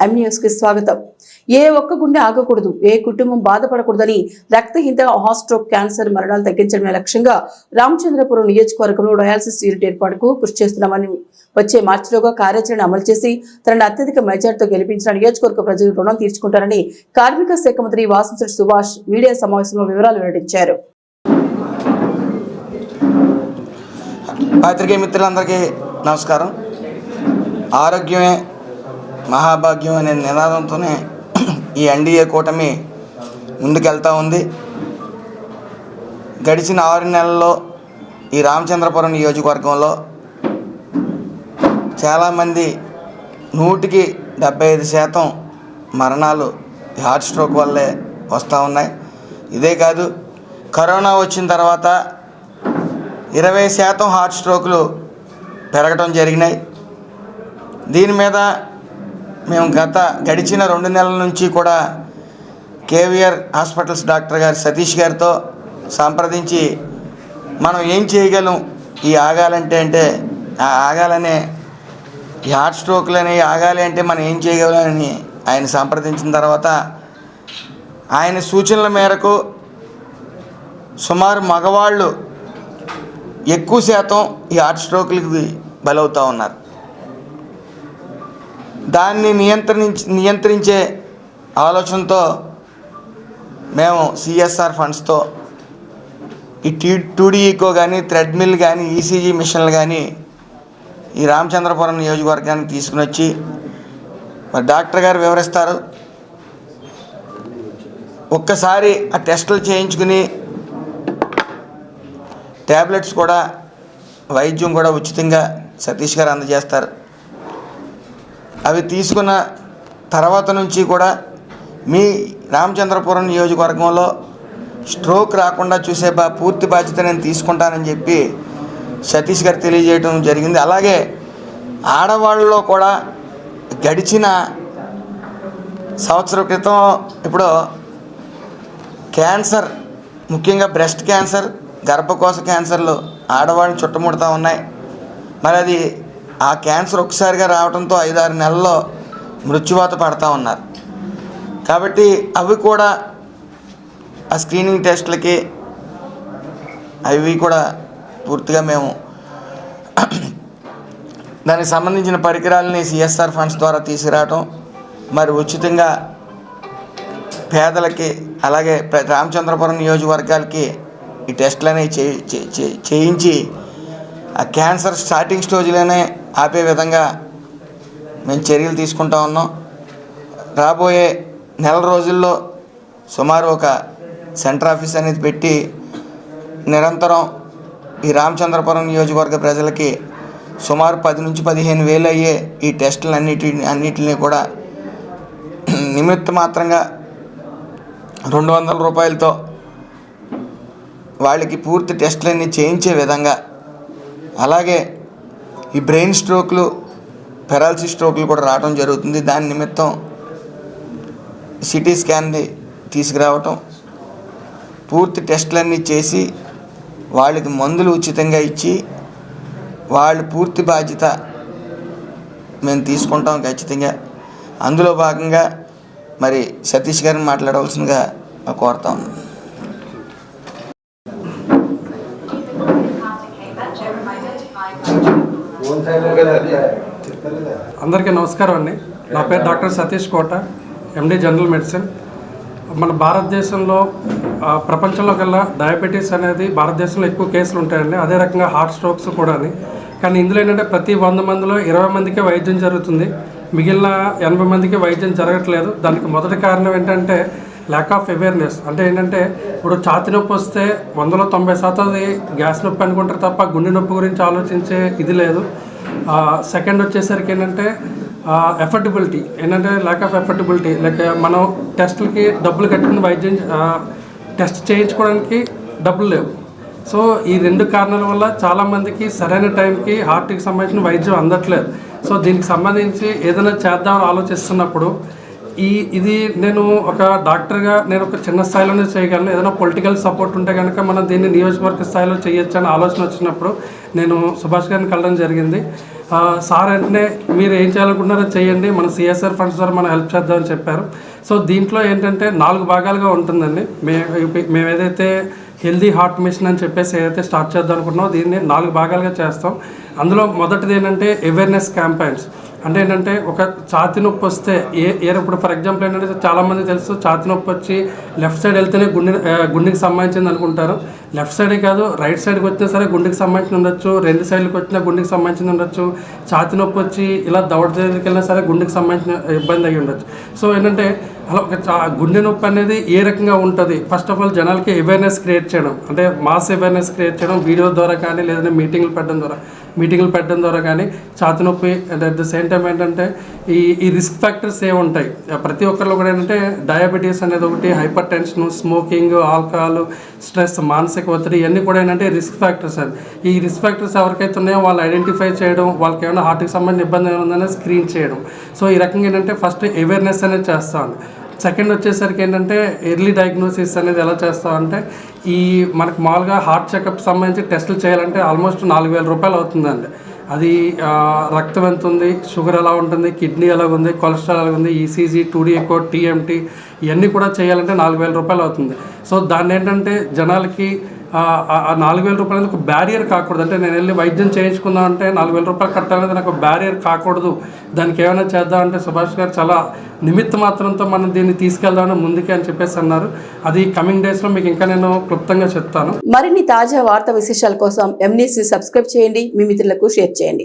ఎం స్వాగతం. ఏ ఒక్క గుండె ఆగకూడదు ఏ కుటుంబం బాధపడకూడదని రక్తహీనత హాస్ట్రోక్ క్యాన్సర్ మరణాలు తగ్గించడమే లక్ష్యంగా రామచంద్రపురం నియోజకవర్గంలో డయాలసిస్ యూనిట్ ఏర్పాటుకు కృషి చేస్తున్నామని వచ్చే మార్చిలోగా కార్యాచరణ అమలు చేసి తనను అత్యధిక మెజార్టీతో గెలిపించిన నియోజకవర్గ ప్రజలు రుణం తీర్చుకుంటారని కార్మిక శాఖ మంత్రి వాసంశెట్టి సుభాష్ మీడియా సమావేశంలో వివరాలు వెల్లడించారు. పాత్రికేయ మిత్రులందరికీ నమస్కారం. ఆరోగ్యమే మహాభాగ్యం అనే నినాదంతోనే ఈ ఎన్డీఏ కూటమి ముందుకెళ్తూ ఉంది. గడిచిన ఆరు నెలల్లో ఈ రామచంద్రపురం నియోజకవర్గంలో చాలామంది నూటికి డెబ్బై ఐదు శాతం మరణాలు హార్ట్ స్ట్రోక్ వల్లే వస్తూ ఉన్నాయి. ఇదే కాదు కరోనా వచ్చిన తర్వాత ఇరవై శాతం హార్ట్ స్ట్రోకులు పెరగటం జరిగినాయి. దీని మీద మేము గత గడిచిన రెండు నెలల నుంచి కూడా కేవీఆర్ హాస్పిటల్స్ డాక్టర్ గారు సతీష్ గారితో సంప్రదించి మనం ఏం చేయగలం ఈ ఆగాలంటే అంటే ఆ ఆగాలనే ఈ హార్ట్ స్ట్రోక్లు అనేవి ఆగాలి అంటే మనం ఏం చేయగలమని ఆయన సంప్రదించిన తర్వాత ఆయన సూచనల మేరకు సుమారు మగవాళ్ళు ఎక్కువ శాతం ఈ హార్ట్ స్ట్రోక్లకి బలవుతూ ఉన్నారు. దాన్ని నియంత్రించి నియంత్రించే ఆలోచనతో మేము సిఎస్ఆర్ ఫండ్స్తో ఈ టీ టూడీఈకో కానీ థ్రెడ్మిల్ కానీ ఈసీజీ మిషన్లు కానీ ఈ రామచంద్రపురం నియోజకవర్గానికి తీసుకుని వచ్చి మరి డాక్టర్ గారు వివరిస్తారు. ఒక్కసారి ఆ టెస్టులు చేయించుకుని ట్యాబ్లెట్స్ కూడా వైద్యం కూడా ఉచితంగా సతీష్ గారు అందజేస్తారు. అవి తీసుకున్న తర్వాత నుంచి కూడా మీ రామచంద్రపురం నియోజకవర్గంలో స్ట్రోక్ రాకుండా చూసే బా పూర్తి బాధ్యత నేను తీసుకుంటానని చెప్పి సతీష్ గారు తెలియజేయడం జరిగింది. అలాగే ఆడవాళ్ళలో కూడా గడిచిన సంవత్సరం క్రితం ఇప్పుడు క్యాన్సర్ ముఖ్యంగా బ్రెస్ట్ క్యాన్సర్ గర్భకోశ క్యాన్సర్లు ఆడవాళ్ళని చుట్టుముడుతూ ఉన్నాయి. మరి అది ఆ క్యాన్సర్ ఒకసారిగా రావడంతో ఐదారు నెలల్లో మృత్యువాత పడతా ఉన్నారు. కాబట్టి అవి కూడా ఆ స్క్రీనింగ్ టెస్ట్లకి అవి కూడా పూర్తిగా మేము దానికి సంబంధించిన పరికరాలని సిఎస్ఆర్ ఫండ్స్ ద్వారా తీసుకురావటం మరి ఉచితంగా పేదలకి అలాగే రామచంద్రపురం నియోజకవర్గాలకి ఈ టెస్టులు చేయి- చే- చేయించి ఆ క్యాన్సర్ స్టార్టింగ్ స్టేజ్లోనే ఆపే విధంగా మేము చర్యలు తీసుకుంటా ఉన్నాం. రాబోయే నెల రోజుల్లో సుమారు ఒక సెంటర్ ఆఫీస్ అనేది పెట్టి నిరంతరం ఈ రామచంద్రపురం నియోజకవర్గ ప్రజలకి సుమారు పది నుంచి పదిహేను వేలు అయ్యే ఈ టెస్టులు అన్నిటి అన్నిటిని కూడా నిమిత్త మాత్రంగా రెండు వందల రూపాయలతో వాళ్ళకి పూర్తి టెస్టులన్నీ చేయించే విధంగా అలాగే ఈ బ్రెయిన్ స్ట్రోక్లు పెరాలసిస్ స్ట్రోక్లు కూడా రావడం జరుగుతుంది. దాని నిమిత్తం సిటీ స్కాన్ది తీసుకురావటం పూర్తి టెస్టులన్నీ చేసి వాళ్ళకి మందులు ఉచితంగా ఇచ్చి వాళ్ళు పూర్తి బాధ్యత మేము తీసుకుంటాం ఖచ్చితంగా. అందులో భాగంగా మరి సతీష్ గారిని మాట్లాడవలసిందిగా కోరుతాం అందరికీ నమస్కారం అండి. నా పేరు doctor Satish Kota MD general medicine. మన భారతదేశంలో ప్రపంచంలో కల్లా డయాబెటీస్ అనేది భారతదేశంలో ఎక్కువ కేసులు ఉంటాయండి. అదే రకంగా హార్ట్ స్ట్రోక్స్ కూడా కానీ ఇందులో ఏంటంటే ప్రతి వంద మందిలో ఇరవై మందికే వైద్యం జరుగుతుంది. మిగిలిన ఎనభై మందికి వైద్యం జరగట్లేదు. దానికి మొదటి కారణం ఏంటంటే ల్యాక్ ఆఫ్ అవేర్నెస్ అంటే ఏంటంటే ఇప్పుడు ఛాతి నొప్పి వస్తే వందలో తొంభై శాతం అది గ్యాస్ నొప్పి అనుకుంటారు తప్ప గుండె నొప్పి గురించి ఆలోచించే ఇది లేదు. సెకండ్ వచ్చేసరికి ఏంటంటే ఎఫర్టబిలిటీ ఏంటంటే ల్యాక్ ఆఫ్ ఎఫర్టబిలిటీ లైక్ మనం టెస్ట్లకి డబ్బులు కట్టుకుని వైద్యం టెస్ట్ చేయించుకోవడానికి డబ్బులు లేవు. సో ఈ రెండు కారణాల వల్ల చాలామందికి సరైన టైంకి హార్ట్కి సంబంధించిన వైద్యం అందట్లేదు. సో దీనికి సంబంధించి ఏదైనా చేద్దామని ఆలోచిస్తున్నప్పుడు ఈ ఇది నేను ఒక డాక్టర్గా నేను ఒక చిన్న స్థాయిలోనే చేయగలను. ఏదైనా పొలిటికల్ సపోర్ట్ ఉంటే కనుక మనం దీన్ని నియోజకవర్గ స్థాయిలో చేయొచ్చు అని ఆలోచన వచ్చినప్పుడు నేను సుభాష్ గారిని కలడం జరిగింది. సార్ వెంటనే మీరు ఏం చేయాలనుకుంటున్నారో చేయండి. మన సిఎస్ఆర్ ఫండ్స్ ద్వారా మనం హెల్ప్ చేద్దామని చెప్పారు. సో దీంట్లో ఏంటంటే నాలుగు భాగాలుగా ఉంటుందండి. మే మేము ఏదైతే హెల్దీ హార్ట్ మిషన్ అని చెప్పేసి ఏదైతే స్టార్ట్ చేద్దాం అనుకుంటున్నామో దీన్ని నాలుగు భాగాలుగా చేస్తాం. అందులో మొదటిది ఏంటంటే అవేర్నెస్ క్యాంపెయిన్స్ అంటే ఏంటంటే ఒక ఛాతి నొప్పి వస్తే ఏ ఏ ఇప్పుడు ఫర్ ఎగ్జాంపుల్ ఏంటంటే చాలామంది తెలుసు ఛాతి నొప్పి వచ్చి లెఫ్ట్ సైడ్ వెళ్తేనే గుండె గుండెకి సంబంధించింది అనుకుంటారు. లెఫ్ట్ సైడే కాదు రైట్ సైడ్కి వచ్చినా సరే గుండెకి సంబంధించి ఉండొచ్చు. రెండు సైడ్కి వచ్చినా గుండెకి సంబంధించింది ఉండొచ్చు. ఛాతి నొప్పి వచ్చి ఇలా దౌడ దగ్గరికి వెళ్ళినా సరే గుండెకి సంబంధించిన ఇబ్బంది అయ్యి ఉండొచ్చు. సో ఏంటంటే అలా ఒక గుండె నొప్పి అనేది ఏ రకంగా ఉంటుంది? ఫస్ట్ ఆఫ్ ఆల్ జనాలకి అవేర్నెస్ క్రియేట్ చేయడం. అంటే మాస్ అవేర్నెస్ క్రియేట్ చేయడం వీడియో ద్వారా కానీ లేదంటే మీటింగ్లు పెట్టడం ద్వారా. మీటింగ్లు పెట్టడం ద్వారా కానీ ఛాతి నొప్పి అట్ ద సేమ్ టైం ఏంటంటే ఈ ఈ రిస్క్ ఫ్యాక్టర్స్ ఏ ఉంటాయి. ప్రతి ఒక్కరిలో కూడా ఏంటంటే డయాబెటీస్ అనేది ఒకటి hypertension smoking alcohol stress మానసిక ఒత్తిడి ఇవన్నీ కూడా ఏంటంటే రిస్క్ ఫ్యాక్టర్స్ అది. ఈ రిస్క్ ఫ్యాక్టర్స్ ఎవరికైతే ఉన్నాయో వాళ్ళు ఐడెంటిఫై చేయడం వాళ్ళకి ఏమైనా హార్ట్కి సంబంధించిన ఇబ్బంది ఏమైనా ఉందనే స్క్రీన్ చేయడం. సో ఈ రకంగా ఏంటంటే ఫస్ట్ అవేర్నెస్ అనేది చేస్తాను సెకండ్ వచ్చేసరికి ఏంటంటే ఎర్లీ డయాగ్నోసిస్ అనేది ఎలా చేస్తామంటే ఈ మనకు మామూలుగా హార్ట్ చెకప్ సంబంధించి టెస్టులు చేయాలంటే ఆల్మోస్ట్ నాలుగు వేల రూపాయలు అవుతుందండి. అది రక్తం ఎంత ఉంది షుగర్ ఎలా ఉంటుంది కిడ్నీ ఎలా ఉంది కొలెస్ట్రాల్ ఎలా ఉంది ఈసీజీ టూడీ ఎక్కువ టీఎంటీ ఇవన్నీ కూడా చేయాలంటే నాలుగు వేల రూపాయలు అవుతుంది. సో దాన్ని ఏంటంటే జనాలకి ఆ నాలుగు వేల రూపాయలు ఒక బ్యారియర్ కాకూడదు. అంటే నేను వెళ్ళి వైద్యం చేయించుకుందాం అంటే నాలుగు వేల రూపాయలు కట్టాలనేది నాకు బ్యారియర్ కాకూడదు. దానికి ఏమైనా చేద్దాం అంటే సుభాష్ గారు చాలా నిమిత్త మాత్రంతో మనం దీన్ని తీసుకెళ్దామని ముందుకే అని చెప్పేసి అన్నారు. అది కమింగ్ డేస్లో మీకు ఇంకా నేను క్లుప్తంగా చెప్తాను. మరిన్ని తాజా వార్త విశేషాల కోసం ఎంనీసీ సబ్స్క్రైబ్ చేయండి. మీ మిత్రులకు షేర్ చేయండి.